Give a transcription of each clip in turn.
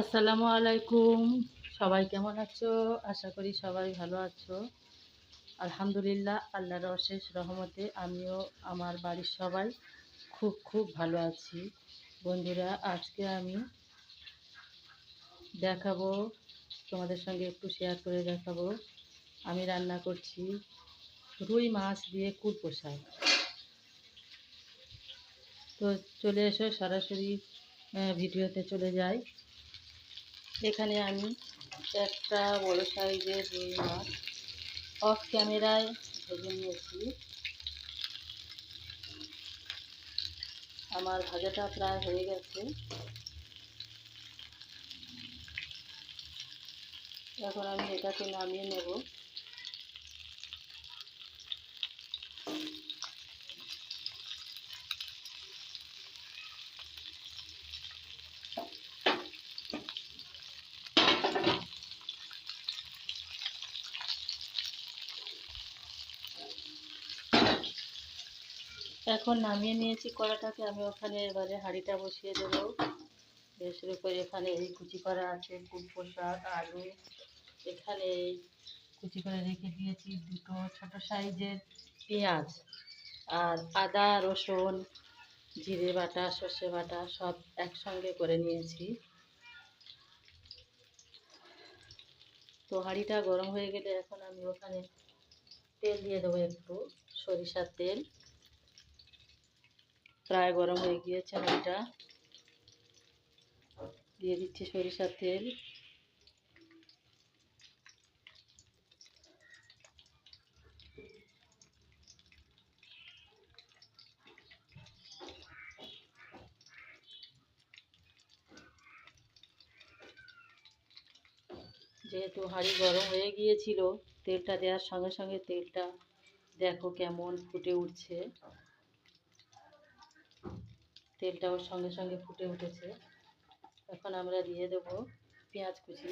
আসসালামু আলাইকুম। সবাই কেমন আছো? আশা করি সবাই ভালো আছো। আলহামদুলিল্লাহ, আল্লাহর অশেষ রহমতে আমিও, আমার বাড়ির সবাই খুব খুব ভালো আছি। বন্ধুরা, আজকে আমি দেখাবো, তোমাদের সঙ্গে একটু শেয়ার করে দেখাবো। আমি রান্না করছি রুই মাছ দিয়ে কুল পোশাক তো চলে এসো, সরাসরি ভিডিওতে চলে যাই। এখানে আমি একটা বড় সাইজের রুই মাছ অফ ক্যামেরায় ভেজে নিয়েছি। আমার ভাজাটা প্রায় হয়ে গেছে। এখন আমি এটাকে নামিয়ে নেব। এখন নামিয়ে নিয়েছি কড়াটাকে, আমি ওখানে এবারে হাঁড়িটা বসিয়ে দেবো। গ্যাসের উপরে এখানে এই কুচি করা আছে কুল পোশাক আলু। এখানে এই কুচি করে রেখে দিয়েছি দুটো ছোট সাইজের পেঁয়াজ আর আদা, রসুন, জিরে বাটা, সর্ষে বাটা সব একসঙ্গে করে নিয়েছি। তো হাঁড়িটা গরম হয়ে গেলে এখন আমি ওখানে তেল দিয়ে দেবো একটু, সরিষার তেল। প্রায় গরম হয়ে গিয়েছে হাঁড়িটা দিয়ে দিচ্ছি সরিষার তেল। যেহেতু হাঁড়ি গরম হয়ে গিয়েছিল, তেলটা দেওয়ার সঙ্গে সঙ্গে তেলটা দেখো কেমন ফুটে উঠছে। তেলটাও সঙ্গে সঙ্গে ফুটে উঠেছে। এখন আমরা দিয়ে দেব পেঁয়াজ কুচি।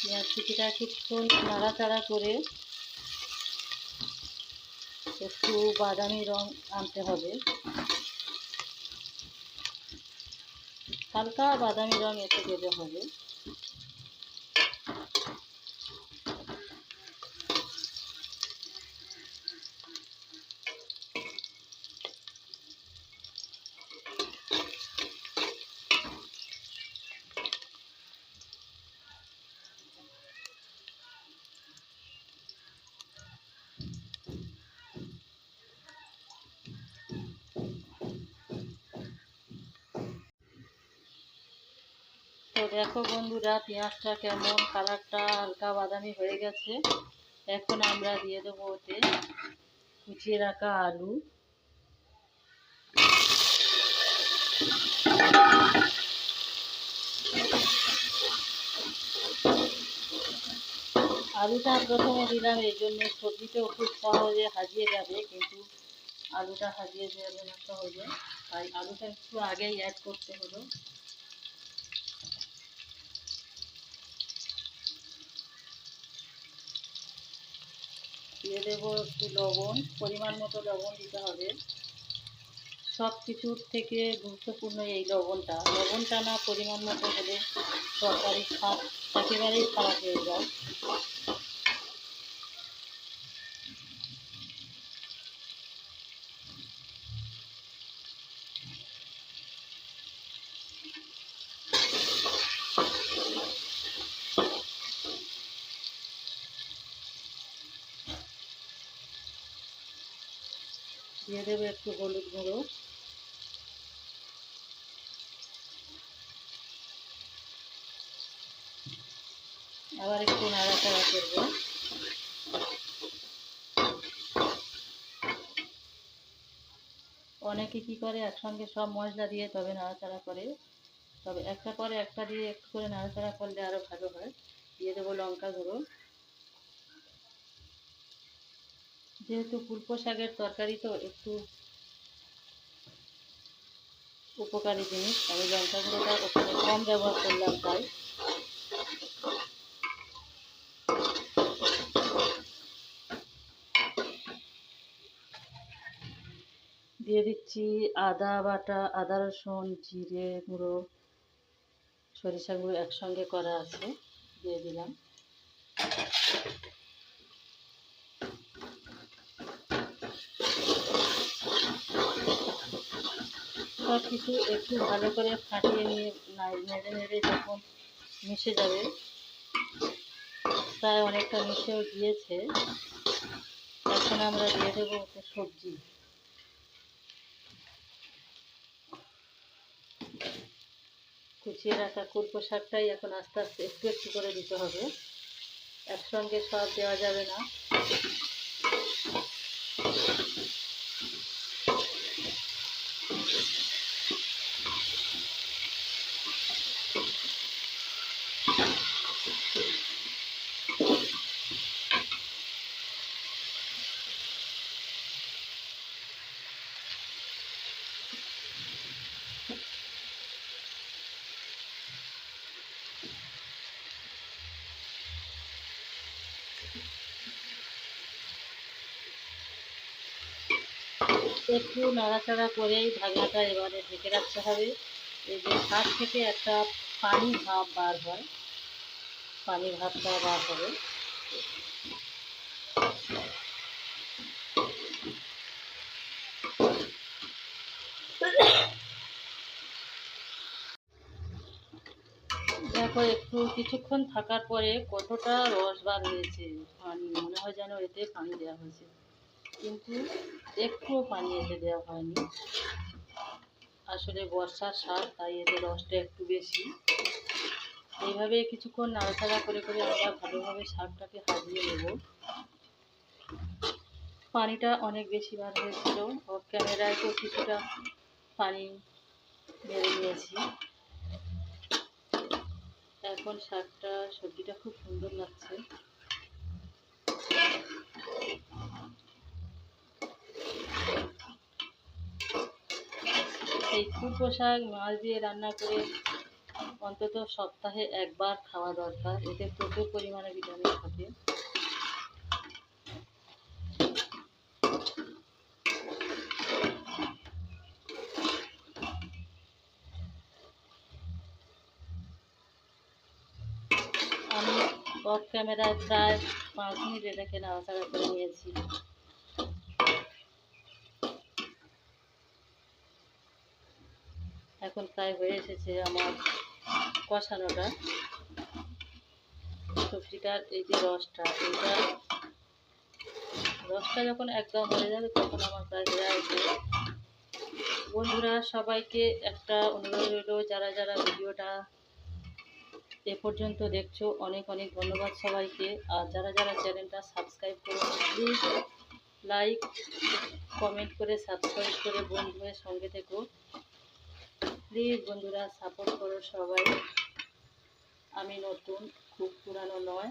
পেঁয়াজ কুচিটা কিছুক্ষণ নাড়াচাড়া করে একটু বাদামি রং আনতে হবে। হালকা বাদামি রং এসে দেবে হবে। তো দেখো বন্ধুরা, পেঁয়াজটা কেমন? কালারটা হালকা বাদামি হয়ে গেছে। এখন আমরা দিয়ে দেবো ওতে কুচিয়ে রাখা আলু। আলুটা প্রথমে দিলাম, এই জন্য সবজিটাও খুব সহজে হাজিয়ে যাবে, কিন্তু আলুটা হাজিয়ে যাবে না সহজে তাই আলুটা একটু আগেই অ্যাড করতে হলো। দিয়ে দেবো একটু লবণ, পরিমাণ মতো লবণ দিতে হবে। সব কিছুর থেকে গুরুত্বপূর্ণ এই লবণটা। লবণটা না পরিমাণ মতো হলে তরকারি স্বাদ একেবারেই খারাপ হয়ে যায়। দিয়ে দেবো একটু হলুদ গুঁড়ো। আবার একটু নাড়াচাড়া করব। অনেকে কি করে, একসঙ্গে সব মশলা দিয়ে তবে নাড়াচাড়া করে। তবে একটা পরে একটা দিয়ে একটু করে নাড়াচাড়া করলে আরও ভালো হয়। দিয়ে দেবো লঙ্কা গুঁড়ো। যেহেতু ফুলকো শাকের তরকারি তো একটু উপকারী জিনিস আমি লঙ্কা ওখানে কম ব্যবহার করলাম তাই। দিয়ে দিচ্ছি আদা বাটা, আদা রসুন, জিরে গুঁড়ো সরিষা গুঁড়ো একসঙ্গে করা আছে, দিয়ে দিলাম। সব কিছু একটু ভালো করে ফাটিয়ে নিয়ে নেড়ে নেড়ে যখন মিশে যাবে, প্রায় অনেকটা মিশেও গিয়েছে। এখন আমরা দিয়ে দেবো সবজি। কুচিয়ে রাখা কুলপো শাকটাই এখন আস্তে আস্তে একটু একটু করে দিতে হবে। একসঙ্গে সব দেওয়া যাবে না। একটু নাড়াচাড়া করেই ঢাকনাটা এবারে ঢেকে রাখতে হবে। এই যে শাক থেকে একটা পানি ভাব বার হয়। পানি ভাবটা বার হবে। দেখো, একটু কিছুক্ষণ থাকার পরে কতটা রস বার হয়েছে। পানি, মনে হয় যেন এতে পানি দেওয়া হয়েছে। কিন্তু একটুও পানি এতে দেওয়া হয়নি। আসলে বর্ষার শাক তাই এতে রসটা একটু বেশি। এইভাবে কিছুক্ষণ নাড়াচাড়া করে করে আমরা ভালোভাবে শাকটাকে হাজিয়ে নেব। পানিটা অনেক বেশি বার হয়েছিল। ক্যামেরায় তো কিছুটা পানি মেরে নিয়েছি। এখন শাকটা সবজিটা খুব সুন্দর লাগছে। এই ফুলকো শাক মাছ দিয়ে রান্না করে অন্তত সপ্তাহে একবার খাওয়া দরকার। এতে প্রচুর পরিমাণে ভিটামিন থাকে। আমি অফ ক্যামেরায় প্রায় পাঁচ মিনিট এটাকে নাড়াচাড়া করে নিয়েছি। এখন প্রায় হয়ে এসেছে আমার কষানোটা। সবজিটার এই যে রসটা, এইটা রসটা যখন একদম হয়ে যাবে তখন আমার প্রায় হয়ে আসবে। বন্ধুরা, সবাইকে একটা অনুরোধ রইল, যারা যারা ভিডিওটা এ পর্যন্ত দেখছ, অনেক অনেক ধন্যবাদ সবাইকে। আর যারা যারা চ্যানেলটা সাবস্ক্রাইব করো প্লিজ লাইক কমেন্ট করে সাবস্ক্রাইব করে বন্ধুদের সঙ্গে থেকো। প্লিজ বন্ধুরা সাপোর্ট করো সবাই। আমি নতুন, খুব পুরানো নয়।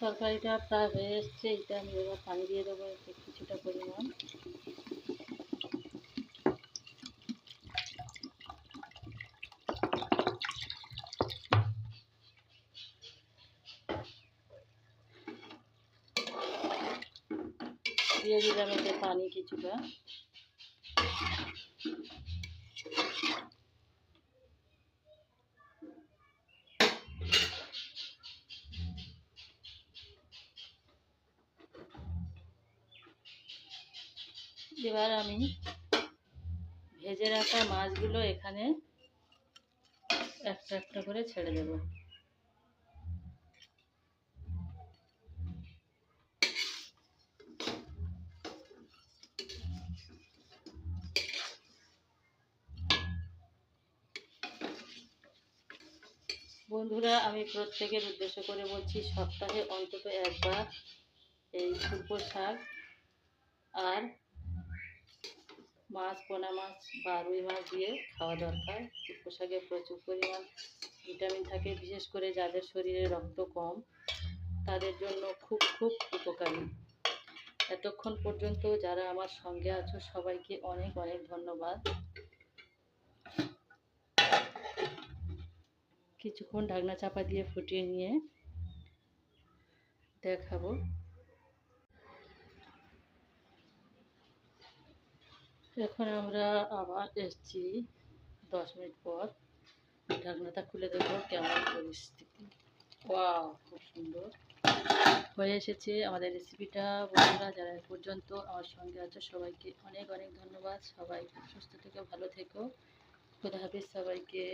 তরকারিটা প্রায় হয়ে এসছে, এটা আমি এবার পানি দিয়ে দেবো কিছুটা পরিমাণ। দিয়ে দিলাম এতে পানি কিছুটা। এবার আমি ভেজে রাখা মাছগুলো এখানে একটা একটা করে ছেড়ে দেব। বন্ধুরা, আমি প্রত্যেকের উদ্দেশ্য করে বলছি, সপ্তাহে অন্তত একবার এই ফুলকো শাক আর মাছ, পোনা মাছ বা রুই মাছ দিয়ে খাওয়া দরকার। ফুলকো শাকে প্রচুর পরিমাণ ভিটামিন থাকে, বিশেষ করে যাদের শরীরে রক্ত কম, তাদের জন্য খুব খুব উপকারী। এতক্ষণ পর্যন্ত যারা আমার সঙ্গে আছো, সবাইকে অনেক অনেক ধন্যবাদ। কিছুক্ষণ ঢাকনা চাপা দিয়ে ফুটিয়ে নিয়ে দেখাবো। এখন আমরা আবার এসছি দশ মিনিট পর। ঢাকনাটা খুলে দেখব কেমন পরিস্থিতি। খুব সুন্দর। হয়ে এসেছে আমাদের রেসিপিটা। বন্ধুরা, যারা পর্যন্ত আমার সঙ্গে আছে, সবাইকে অনেক অনেক ধন্যবাদ। সবাই সুস্থ থেকো, ভালো থেকো। খুদা হাফিজ সবাইকে।